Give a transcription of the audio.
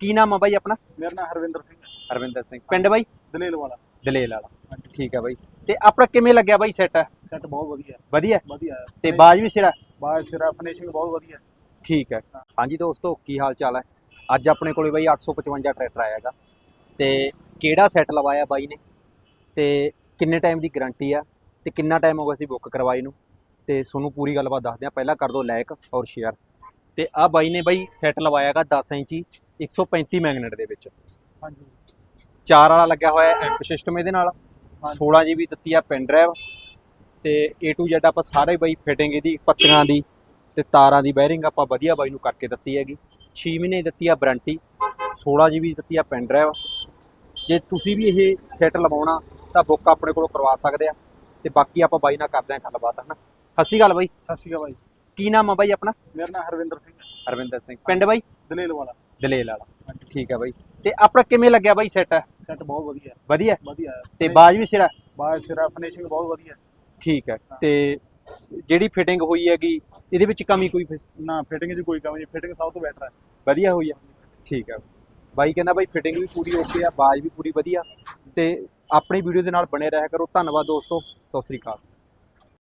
ਕੀ ਨਾਮ ਆ ਬਾਈ ਆਪਣਾ? ਮੇਰਾ ਨਾਮ ਹਰਵਿੰਦਰ ਸਿੰਘ ਹੈ, ਹਰਵਿੰਦਰ ਸਿੰਘ। ਪਿੰਡ ਬਾਈ? ਦਲੇਲ ਵਾਲਾ। ਦਲੇਲ ਵਾਲਾ। ਠੀਕ ਆ ਬਾਈ। ਤੇ ਆਪਣਾ ਕਿਵੇਂ ਲੱਗਿਆ ਬਾਈ ਸੈੱਟ ਸੈੱਟ ਬਹੁਤ ਵਧੀਆ। ਵਧੀਆ? ਵਧੀਆ। ਹੈ। ਤੇ ਬਾਜ ਵੀ ਸਿਰਾ? ਬਾਜ ਸਿਰਾ ਫਿਨਿਸ਼ਿੰਗ ਬਹੁਤ ਵਧੀਆ। ਠੀਕ ਹੈ ਹਾਂਜੀ ਦੋਸਤੋ ਕੀ ਹਾਲ ਚਾਲ ਹੈ ਅੱਜ ਆਪਣੇ ਕੋਲੇ ਬਾਈ 855 ਟਰੈਕਟਰ ਆਇਆ ਹੈਗਾ। ਤੇ ਕਿਹੜਾ ਸੈੱਟ ਲਵਾਇਆ ਬਾਈ ਨੇ? ਤੇ ਕਿੰਨੇ ਟਾਈਮ ਦੀ ਗਾਰੰਟੀ ਆ? ਤੇ ਕਿੰਨਾ ਟਾਈਮ ਹੋ ਗਿਆ ਸੀ ਬੁੱਕ ਕਰਵਾਈ ਨੂੰ? ਤੇ ਤੁਹਾਨੂੰ ਪੂਰੀ ਗੱਲਬਾਤ ਦੱਸਦੇ ਆ। ਪਹਿਲਾਂ ਕਰ ਦਿਓ ਲਾਇਕ ਔਰ ਸ਼ੇਅਰ ਤੇ ਆ ਬਾਈ ਨੇ ਬਾਈ ਸੈੱਟ ਲਵਾਇਆਗਾ 10 ਇੰਚੀ 135 ਮੈਗਨੇਟ ਦੇ ਵਿੱਚ। ਹਾਂਜੀ। ਚਾਰ ਵਾਲਾ ਲੱਗਿਆ ਹੋਇਆ ਐਂਪ ਸਿਸਟਮ ਇਹਦੇ ਨਾਲ। ਹਾਂਜੀ। 16 GB ਦਿੱਤੀ ਆ ਪੈਨ ਡਰਾਈਵ ਤੇ A to Z ਆਪਾਂ ਸਾਰੇ ਬਾਈ ਫਿਟਿੰਗ ਇਹਦੀ ਪੱਤੀਆਂ ਦੀ ਤੇ ਤਾਰਾਂ ਦੀ ਬੈਰਿੰਗ ਆਪਾਂ ਵਧੀਆ ਬਾਈ ਨੂੰ ਕਰਕੇ ਦਿੱਤੀ ਹੈਗੀ। 6 ਮਹੀਨੇ ਦਿੱਤੀ ਆ ਵਾਰੰਟੀ 16 GB ਦਿੱਤੀ ਆ ਪੈਨ ਡਰਾਈਵ ਜੇ ਤੁਸੀਂ ਵੀ ਇਹ ਸੈੱਟ ਲਵਾਉਣਾ ਤਾਂ ਬੁੱਕ ਆਪਣੇ ਕੋਲੋਂ ਕਰਵਾ ਸਕਦੇ ਆ। ਤੇ ਬਾਕੀ ਆਪਾਂ ਬਾਈ ਨਾਲ ਕਰਦੇ ਆ ਗੱਲਬਾਤ ਹਨਾ? ਸਤਿ ਸ਼੍ਰੀ ਅਕਾਲ ਬਾਈ। ਸਤਿ ਸ਼੍ਰੀ ਅਕਾਲ ਬਾਈ। ਕੀ ਨਾਮ ਆ ਬਾਈ ਆਪਣਾ? ਮੇਰਾ ਨਾਮ ਹਰਵਿੰਦਰ ਸਿੰਘ ਹੈ, ਹਰਵਿੰਦਰ ਸਿੰਘ। ਪਿੰਡ ਬਾਈ? ਦਲੇਲ ਵਾਲਾ। ਦਲੇਲ ਵਾਲਾ। ਠੀਕ ਆ ਬਾਈ। ਤੇ ਆਪਣਾ ਕਿਵੇਂ ਲੱਗਿਆ ਬਾਈ ਸੈੱਟ ਸੈੱਟ ਬਹੁਤ ਵਧੀਆ। ਹੈ, ਵਧੀਆ? ਵਧੀਆ। ਹੈ। ਤੇ ਬਾਜ ਵੀ ਸਿਰਾ? ਬਾਜ ਸਿਰਾ ਫਿਨਿਸ਼ਿੰਗ ਬਹੁਤ ਵਧੀਆ। ਹੈ। ਠੀਕ ਹੈ। ਤੇ ਜਿਹੜੀ ਫਿਟਿੰਗ ਹੋਈ ਹੈਗੀ ਇਹਦੇ ਵਿੱਚ ਕਮੀ ਕੋਈ ਨਾ ਫਿਟਿੰਗ 'ਚ ਕੋਈ ਕਮੀ ਨਹੀਂ। ਫਿਟਿੰਗ ਸਭ ਤੋਂ ਬੈਟਰ ਹੈ। ਵਧੀਆ ਹੋਈ ਆ? ਠੀਕ ਹੈ ਬਾਈ ਕਹਿੰਦਾ ਬਾਈ ਫਿਟਿੰਗ ਵੀ ਪੂਰੀ ਓਕੇ ਆ ਬਾਜ ਵੀ ਪੂਰੀ ਵਧੀਆ। ਤੇ ਆਪਣੀ ਵੀਡੀਓ ਦੇ ਨਾਲ ਬਣੇ ਰਹਿਆ ਕਰੋ। ਧੰਨਵਾਦ ਦੋਸਤੋ। ਸਤਿ ਸ੍ਰੀ ਅਕਾਲ।